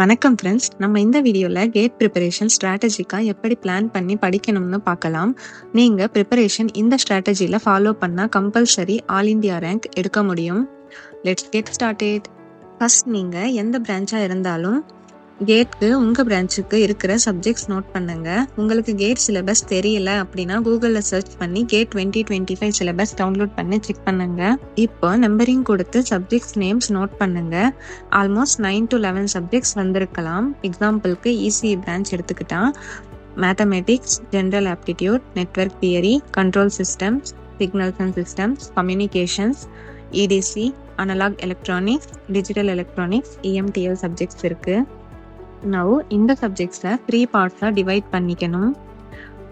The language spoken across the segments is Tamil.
வணக்கம் ஃப்ரெண்ட்ஸ் நம்ம இந்த வீடியோவில் கேட் ப்ரிப்பரேஷன் ஸ்ட்ராட்டஜிக்காக எப்படி பிளான் பண்ணி படிக்கணும்னு பார்க்கலாம். நீங்கள் ப்ரிப்பரேஷன் இந்த ஸ்ட்ராட்டஜியில் ஃபாலோ பண்ணால் கம்பல்சரி ஆல் இந்தியா ரேங்க் எடுக்க முடியும். லெட்ஸ் கெட் ஸ்டார்டட் ஃபர்ஸ்ட் நீங்கள் எந்த பிரான்ச்சாக இருந்தாலும் கேட்க்கு உங்கள் பிரான்ச்சுக்கு இருக்கிற சப்ஜெக்ட்ஸ் நோட் பண்ணுங்க. உங்களுக்கு கேட் சிலபஸ் தெரியல அப்படின்னா கூகுளில் சர்ச் பண்ணி GATE twenty twenty five syllabus download பண்ணி செக் பண்ணுங்க. இப்போ நம்பரிங் கொடுத்து சப்ஜெக்ட்ஸ் நேம்ஸ் நோட் பண்ணுங்க. Almost nine to eleven subjects வந்திருக்கலாம். எக்ஸாம்பிளுக்கு இசிஇ பிரான்ச் எடுத்துக்கிட்டா mathematics general aptitude network theory control systems signals and systems communications EDC analog electronics digital electronics EMTL subjects இருக்குது நவ் இந்த சப்ஜெக்ட்ஸை த்ரீ பார்ட்ஸாக டிவைட் பண்ணிக்கணும்.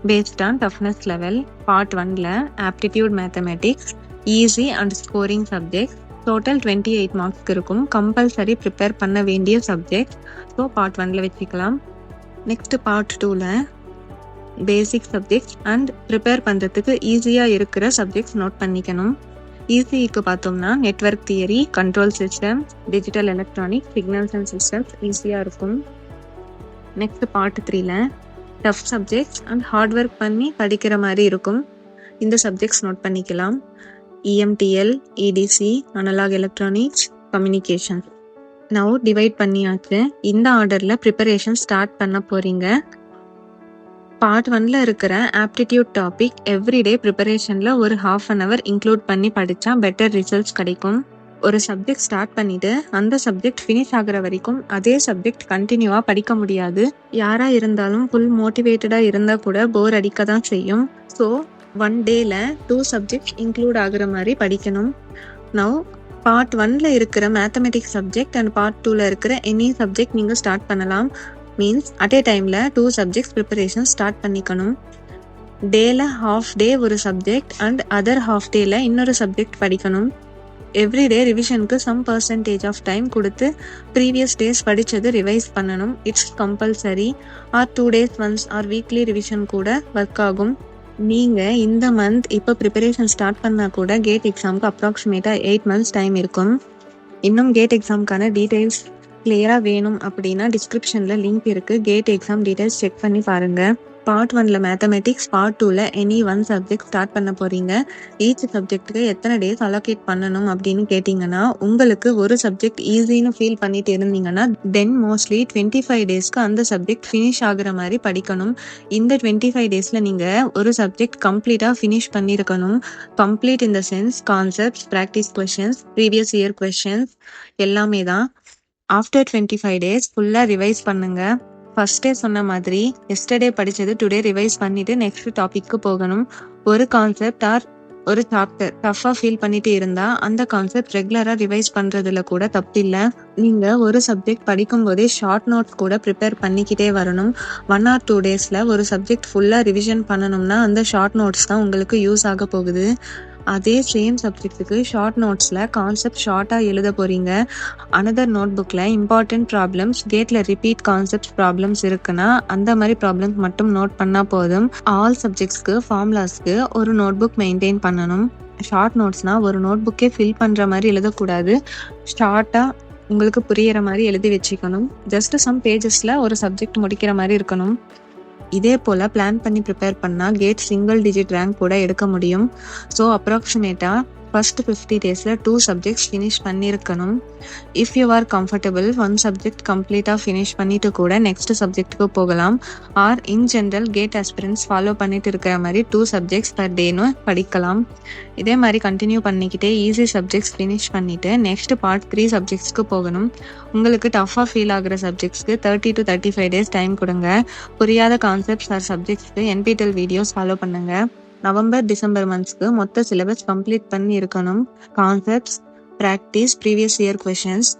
Based on toughness level part ஒன்ல aptitude mathematics easy and scoring subject total twenty eight மார்க்ஸ்க்கு இருக்கும். கம்பல்சரி ப்ரிப்பேர் பண்ண வேண்டிய சப்ஜெக்ட் ஸோ பார்ட் ஒன்ல வச்சுக்கலாம். நெக்ஸ்ட் பார்ட் டூவில் பேசிக் சப்ஜெக்ட்ஸ் அண்ட் ப்ரிப்பேர் பண்ணுறதுக்கு ஈஸியாக இருக்கிற சப்ஜெக்ட்ஸ் நோட் பண்ணிக்கணும். இசிஇக்கு பார்த்தோம்னா network theory control system digital electronic signals and systems ஈஸியாக இருக்கும். நெக்ஸ்ட் பார்ட் த்ரீல tough subjects and hard work பண்ணி படிக்கிற மாதிரி இருக்கும். இந்த சப்ஜெக்ட்ஸ் நோட் பண்ணிக்கலாம். EMTL EDC analog electronics communication now divide பண்ணியாச்சு. இந்த ஆர்டரில் ப்ரிப்பரேஷன் ஸ்டார்ட் பண்ண போகிறீங்க பார்ட் ஒன்ல இருக்கிற ஆப்டிடியூட் டாபிக் எவ்ரிடே ப்ரிப்பரேஷனில் ஒரு ஹாஃப் அன் அவர் இன்க்ளூட் பண்ணி படித்தா பெட்டர் ரிசல்ட்ஸ் கிடைக்கும். ஒரு சப்ஜெக்ட் ஸ்டார்ட் பண்ணிட்டு அந்த சப்ஜெக்ட் ஃபினிஷ் ஆகுற வரைக்கும் அதே சப்ஜெக்ட் கண்டினியூவா படிக்க முடியாது. யாரா இருந்தாலும் ஃபுல் மோட்டிவேட்டடா இருந்தா கூட போர் அடிக்க தான் செய்யும் ஸோ ஒன் டேல டூ சப்ஜெக்ட் இன்க்ளூட் ஆகுற மாதிரி படிக்கணும். நவ் பார்ட் ஒன்ல இருக்கிற மேத்தமெட்டிக்ஸ் சப்ஜெக்ட் அண்ட் பார்ட் டூல இருக்கிற எனி சப்ஜெக்ட் நீங்க ஸ்டார்ட் பண்ணலாம். மீன்ஸ் அட் ஏ டைமில் டூ சப்ஜெக்ட்ஸ் ப்ரிப்பரேஷன் ஸ்டார்ட் பண்ணிக்கணும். டேல ஹாஃப் டே ஒரு சப்ஜெக்ட் அண்ட் அதர் ஹாஃப் டேல இன்னொரு சப்ஜெக்ட் படிக்கணும். எவ்ரி டே ரிவிஷனுக்கு சம் பர்சன்டேஜ் ஆஃப் டைம் கொடுத்து ப்ரீவியஸ் டேஸ் படித்தது ரிவைஸ் பண்ணணும். It's compulsory or two days once or weekly revision கூட ஒர்க் ஆகும். நீங்கள் இந்த மந்த் இப்போ ப்ரிப்பரேஷன் ஸ்டார்ட் பண்ணால் கூட கேட் எக்ஸாமுக்கு அப்ராக்சிமேட்டாக எயிட் மந்த்ஸ் டைம் இருக்கும். இன்னும் கேட் எக்ஸாமுக்கான டீட்டெயில்ஸ் கிளியராக வேணும் அப்படின்னா டிஸ்கிரிப்ஷனில் லிங்க் இருக்குது கேட் எக்ஸாம் டீட்டெயில்ஸ் செக் பண்ணி பாருங்கள் பார்ட் ஒன்ல மேத்தமெட்டிக்ஸ் பார்ட் டூவில் எனி ஒன் சப்ஜெக்ட் ஸ்டார்ட் பண்ண போகிறீங்க ஈச் சப்ஜெக்ட்டுக்கு எத்தனை டேஸ் அலோகேட் பண்ணணும் அப்படின்னு கேட்டிங்கன்னா உங்களுக்கு ஒரு சப்ஜெக்ட் ஈஸின்னு ஃபீல் பண்ணிட்டு இருந்தீங்கன்னா தென் மோஸ்ட்லி டுவெண்ட்டி ஃபைவ் டேஸ்க்கு அந்த சப்ஜெக்ட் ஃபினிஷ் ஆகுற மாதிரி படிக்கணும். இந்த டுவெண்ட்டி ஃபைவ் டேஸில் நீங்கள் ஒரு சப்ஜெக்ட் கம்ப்ளீட்டாக ஃபினிஷ் பண்ணியிருக்கணும் complete in the sense concepts practice questions previous year questions எல்லாமே தான். ஆஃப்டர் டுவெண்ட்டி ஃபைவ் டேஸ் ஃபுல்லாக ரிவைஸ் பண்ணுங்கள் ஃபர்ஸ்டே சொன்ன மாதிரி எஸ்டர்டே படித்தது டுடே ரிவைஸ் பண்ணிட்டு நெக்ஸ்ட் டாபிக்கு போகணும். ஒரு கான்செப்ட் ஆர் ஒரு சாப்டர் டஃப்பாக ஃபீல் பண்ணிட்டு இருந்தா அந்த கான்செப்ட் ரெகுலராக ரிவைஸ் பண்ணுறதுல கூட தப்பில்லை நீங்கள் ஒரு சப்ஜெக்ட் படிக்கும் போதே ஷார்ட் நோட்ஸ் கூட ப்ரிப்பேர் பண்ணிக்கிட்டே வரணும். ஒன் ஆர் டூ டேஸில் ஒரு சப்ஜெக்ட் ஃபுல்லாக ரிவிஷன் பண்ணணும்னா அந்த ஷார்ட் நோட்ஸ் தான் உங்களுக்கு யூஸ் ஆக போகுது. அதே சேம் சப்ஜெக்ட்டுக்கு ஷார்ட் நோட்ஸில் கான்செப்ட் ஷார்ட்டாக எழுத போகிறீங்க another note book important problems கேட்டில் ரிப்பீட் கான்செப்ட் ப்ராப்ளம்ஸ் இருக்குன்னா அந்த மாதிரி ப்ராப்ளம்ஸ் மட்டும் நோட் பண்ணால் போதும். ஆல் சப்ஜெக்ட்ஸ்க்கு ஃபார்முலாஸ்க்கு ஒரு நோட் புக் மெயின்டைன் பண்ணணும் ஷார்ட் நோட்ஸ்னால் ஒரு நோட் புக்கே ஃபில் பண்ணுற மாதிரி எழுதக்கூடாது. ஷார்ட்டாக உங்களுக்கு புரியிற மாதிரி எழுதி வச்சுக்கணும். ஜஸ்ட் சம் பேஜஸில் ஒரு சப்ஜெக்ட் முடிக்கிற மாதிரி இருக்கணும். இதே போல் பிளான் பண்ணி ப்ரிப்பேர் பண்ணால் கேட் சிங்கிள் டிஜிட் ரேங்க் கூட எடுக்க முடியும். ஸோ அப்ராக்சிமேட்டாக ஃபர்ஸ்ட் ஃபிஃப்டி டேஸில் டூ சப்ஜெக்ட்ஸ் ஃபினிஷ் பண்ணியிருக்கணும். If you are comfortable one subject கம்ப்ளீட்டாக ஃபினிஷ் பண்ணிட்டு கூட நெக்ஸ்ட் சப்ஜெக்ட்டுக்கு போகலாம். Or in general GATE aspirants follow பண்ணிட்டு இருக்கிற மாதிரி டூ சப்ஜெக்ட்ஸ் பர் டேன்னு படிக்கலாம். இதே மாதிரி கண்டினியூ பண்ணிக்கிட்டே ஈஸி சப்ஜெக்ட்ஸ் ஃபினிஷ் பண்ணிவிட்டு நெக்ஸ்ட் பார்ட் த்ரீ சப்ஜெக்ட்ஸ்க்கு போகணும். உங்களுக்கு டஃப்பாக ஃபீல் ஆகிற சப்ஜெக்ட்ஸ்க்கு thirty to thirty five days time கொடுங்க. புரியாத கான்செப்ட்ஸ் ஆர் சப்ஜெக்ட்ஸ்க்கு என்பிடெல் வீடியோஸ் ஃபாலோ பண்ணுங்கள் நவம்பர் டிசம்பர் மந்த்ஸ்க்கு மொத்த சிலபஸ் கம்ப்ளீட் பண்ணி இருக்கணும் concepts practice previous year questions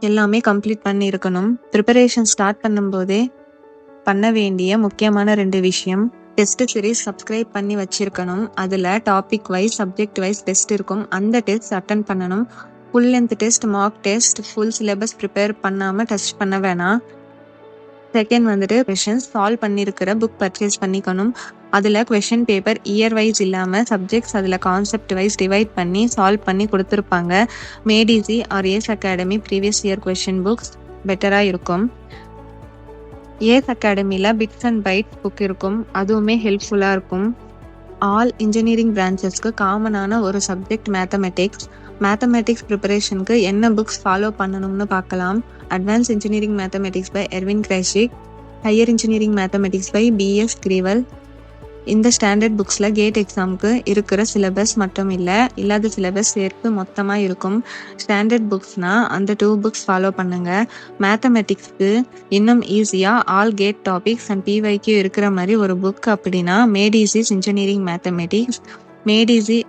எல்லாமே கம்ப்ளீட் பண்ணி இருக்கணும் ப்ரிப்பரேஷன் ஸ்டார்ட் பண்ணும்போதே பண்ண வேண்டிய முக்கியமான ரெண்டு விஷயம். டெஸ்ட் சீரீஸ் சப்ஸ்கிரைப் பண்ணி வச்சிருக்கணும். அதில் topic wise subject wise test இருக்கும். அந்த டெஸ்ட் அட்டன் பண்ணணும். Full length test mark test full syllabus prepare பண்ணாமல் டெஸ்ட் பண்ண வேணாம். செகண்ட் வந்துட்டு கொஷின்ஸ் சால்வ் பண்ணியிருக்கிற புக் பர்ச்சேஸ் பண்ணிக்கணும். அதில் கொஷின் பேப்பர் இயர் வைஸ் இல்லாமல் சப்ஜெக்ட்ஸ் அதில் கான்செப்ட் வைஸ் டிவைட் பண்ணி சால்வ் பண்ணி கொடுத்துருப்பாங்க. Made Easy or ACE academy previous year question books பெட்டராக இருக்கும். ஏஸ் அகாடமியில் பிட்ஸ் அண்ட் பைட்ஸ் புக் இருக்கும். அதுவுமே ஹெல்ப்ஃபுல்லாக இருக்கும். ஆல் இன்ஜினியரிங் பிரான்ச்சஸ்க்கு காமனான ஒரு சப்ஜெக்ட் மேத்தமெட்டிக்ஸ் மேத்தமெட்டிக்ஸ் ப்ரிப்பரேஷனுக்கு என்ன புக்ஸ் ஃபாலோ பண்ணணும்னு பார்க்கலாம். Advanced engineering mathematics by Erwin Kreyszig higher engineering mathematics by B S Grewal இந்த ஸ்டாண்டர்ட் புக்ஸில் கேட் எக்ஸாமுக்கு இருக்கிற சிலபஸ் மட்டும் இல்லை இல்லாத சிலபஸ் சேர்த்து மொத்தமாக இருக்கும். ஸ்டாண்டர்ட் புக்ஸ்னால் அந்த டூ புக்ஸ் ஃபாலோ பண்ணுங்கள் மேத்தமெட்டிக்ஸ்க்கு இன்னும் ஈஸியாக ஆல் கேட் டாபிக்ஸ் அண்ட் பிவைக்கு இருக்கிற மாதிரி ஒரு புக் அப்படின்னா மேடிசிஸ் இன்ஜினியரிங் மேத்தமெட்டிக்ஸ் மேடிசி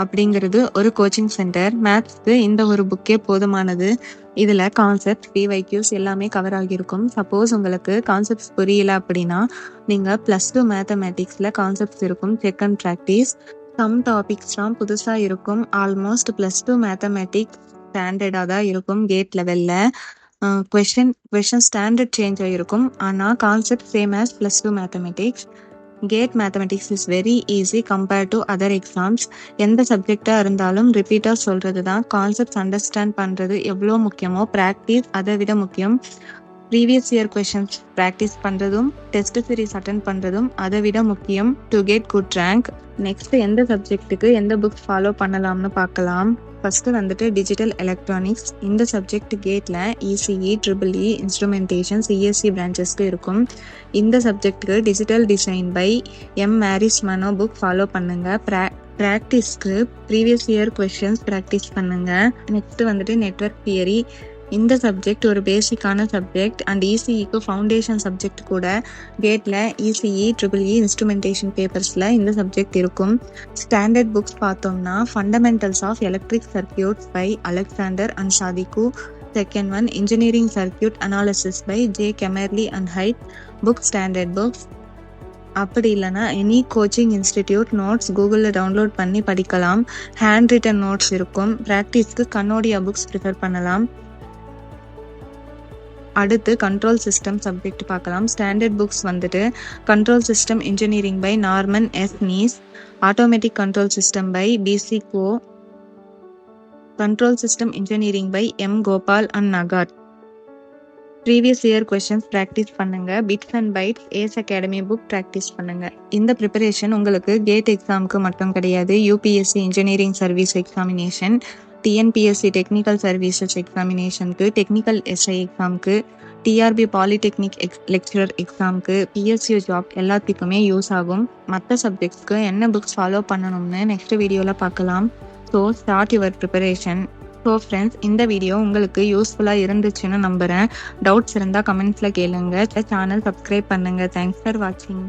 அப்படிங்கிறது ஒரு கோச்சிங் சென்டர் மேத்ஸ்க்கு இந்த ஒரு புக்கே போதுமானது. இதில் கான்செப்ட் பிவைக்யூஸ் எல்லாமே கவர் ஆகியிருக்கும். சப்போஸ் உங்களுக்கு கான்செப்ட்ஸ் புரியல அப்படின்னா நீங்கள் ப்ளஸ் டூ மேத்தமேட்டிக்ஸில் கான்செப்ட்ஸ் இருக்கும். செக் அண்ட் ப்ராக்டிஸ் சம் டாபிக்ஸ்லாம் புதுசாக இருக்கும். ஆல்மோஸ்ட் ப்ளஸ் டூ மேத்தமேட்டிக்ஸ் ஸ்டாண்டர்டாக தான் இருக்கும் கேட் லெவலில் கொஷின் கொஷின் ஸ்டாண்டர்ட் சேஞ்ச் ஆகிருக்கும் ஆனால் concept same as plus two mathematics GATE mathematics is very easy compared to other exams எந்த சப்ஜெக்டாக இருந்தாலும் ரிப்பீட்டாக சொல்கிறது தான் கான்செப்ட்ஸ் அண்டர்ஸ்டாண்ட் பண்ணுறது எவ்வளோ முக்கியமோ ப்ராக்டிஸ் அதை விட முக்கியம். ப்ரீவியஸ் இயர் கொஷின்ஸ் ப்ராக்டிஸ் பண்ணுறதும் டெஸ்ட் சீரீஸ் அட்டன் பண்ணுறதும் அதை விட முக்கியம். To get good rank next எந்த சப்ஜெக்ட்டுக்கு எந்த புக்ஸ் ஃபாலோ பண்ணலாம்னு பார்க்கலாம். ஃபஸ்ட்டு வந்துட்டு டிஜிட்டல் எலக்ட்ரானிக்ஸ் இந்த சப்ஜெக்ட் கேட்டில் ECE triple E instrumentation CSE பிரான்ச்சஸ்க்கு இருக்கும். இந்த சப்ஜெக்ட்டுக்கு digital design by M Morris Mano book follow பண்ணுங்கள் ப்ரா ப்ராக்டிஸ்க்கு ப்ரீவியஸ் இயர் கொஷின்ஸ் ப்ராக்டிஸ் பண்ணுங்கள் நெக்ஸ்ட்டு வந்துட்டு நெட்ஒர்க் தியரி இந்த சப்ஜெக்ட் ஒரு பேசிக்கான சப்ஜெக்ட் அண்ட் இசிஇக்கு ஃபவுண்டேஷன் சப்ஜெக்ட் கூட கேட்டில் இசிஇ ட்ரிபிள் இ இன்ஸ்ட்ருமெண்டேஷன் பேப்பர்ஸில் இந்த சப்ஜெக்ட் இருக்கும். ஸ்டாண்டர்ட் புக்ஸ் பார்த்தோம்னா fundamentals of electric circuits by Alexander and Sadiku second one engineering circuit analysis by J Kemmerly and Hayt book standard books அப்படி இல்லைனா எனி கோச்சிங் இன்ஸ்டிடியூட் நோட்ஸ் கூகுளில் டவுன்லோட் பண்ணி படிக்கலாம். ஹேண்ட் ரிட்டன் நோட்ஸ் இருக்கும். ப்ராக்டிஸ்க்கு கன்னோடியா புக்ஸ் ப்ரிஃபர் பண்ணலாம். அடுத்து கண்ட்ரோல் சிஸ்டம் சப்ஜெக்ட் பார்க்கலாம். ஸ்டாண்டர்ட் புக்ஸ் வந்துட்டு control system engineering by Norman S Nise automatic control system by B C Kuo control system engineering by M Gopal and Nagrath previous year questions practice பண்ணுங்க. Bits and bytes ACE academy book practice பண்ணுங்க. இந்த ப்ரிப்பரேஷன் உங்களுக்கு கேட் எக்ஸாமுக்கு மட்டும் கிடையாது. UPSC engineering service examination TNPSC technical services எக்ஸாமினேஷனுக்கு technical SI எக்ஸாமுக்கு டிஆர்பி பாலிடெக்னிக் எக்ஸ் லெக்சரர் எக்ஸாமுக்கு பிஎஸ்சி ஜாப் எல்லாத்துக்குமே யூஸ் ஆகும். மற்ற சப்ஜெக்ட்ஸ்க்கு என்ன புக்ஸ் ஃபாலோ பண்ணணும்னு நெக்ஸ்ட் வீடியோவில் பார்க்கலாம். So start your preparation so friends இந்த வீடியோ உங்களுக்கு யூஸ்ஃபுல்லாக இருந்துச்சுன்னு நம்புகிறேன் டவுட்ஸ் இருந்தால் கமெண்ட்ஸில் கேளுங்க. சேனல் சப்ஸ்கிரைப் பண்ணுங்கள் தேங்க்ஸ் ஃபார் வாட்சிங்